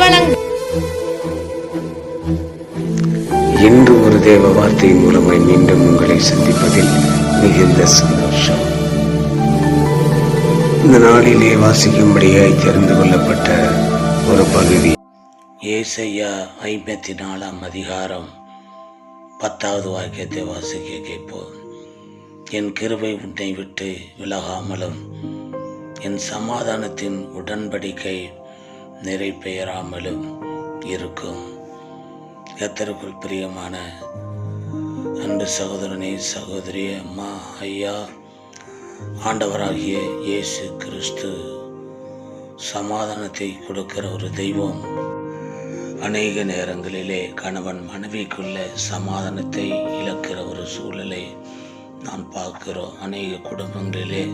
வழங்கும் இன்று ஒரு தேவ வார்த்தை மூலமாய் மீண்டும் உங்களை சந்திப்பதில் மிகுந்த சந்தோஷம். இந்த நாளிலே வாசிக்கும்படியாய் தெரிந்து கொள்ளப்பட்ட ஒரு பகுதி. ஏசையா ஐம்பத்தி நாலாம் அதிகாரம் பத்தாவது வாக்கியத்தை வாசிக்க கேட்போம். என் கிருவை உன்னை விட்டு விலகாமலும் என் சமாதானத்தின் உடன்படிக்கை நிறைவேறாமலும் இருக்கும். கத்தருக்குள் பிரியமான அன்பு சகோதரனே சகோதரி அம்மா ஐயா ஆண்டவராகிய இயேசு கிறிஸ்து சமாதானத்தை கொடுக்கிற ஒரு தெய்வம். அநேக நேரங்களிலே கணவன் மனைவிக்குள்ள சமாதானத்தை இழக்கிற ஒரு சூழலை நாம் பார்க்கிறோம். அநேக குடும்பங்களிலே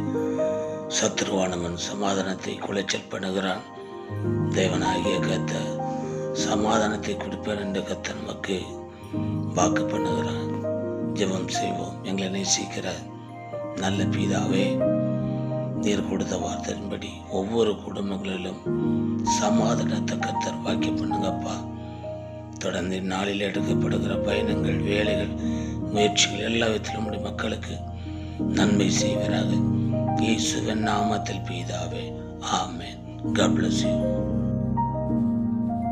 சத்ருவானவன் சமாதானத்தை குலைச்சல் பண்ணுகிறான். தேவனாகிய கத்த சமாதானத்தை கொடுப்பேன் என்று கத்த நமக்கு வாக்கு பண்ணுகிறான் ஜெபம் செய்வோம். எங்களை நேசிக்கிற நல்ல பீதாவே நீர் கொடுத்த வார்த்தையின்படி ஒவ்வொரு குடும்பங்களிலும் சமாதானத்தை கத்தர் வாக்கி பண்ணுங்கப்பா. தொடர்ந்து நாளில் எடுக்கப்படுகிற பயணங்கள் வேலைகள் முயற்சிகள் எல்லா விதத்திலும் உடைய மக்களுக்கு நன்மை செய்வராக. இயேசுவின் நாமத்தில் பீதாவே ஆமேன். God bless you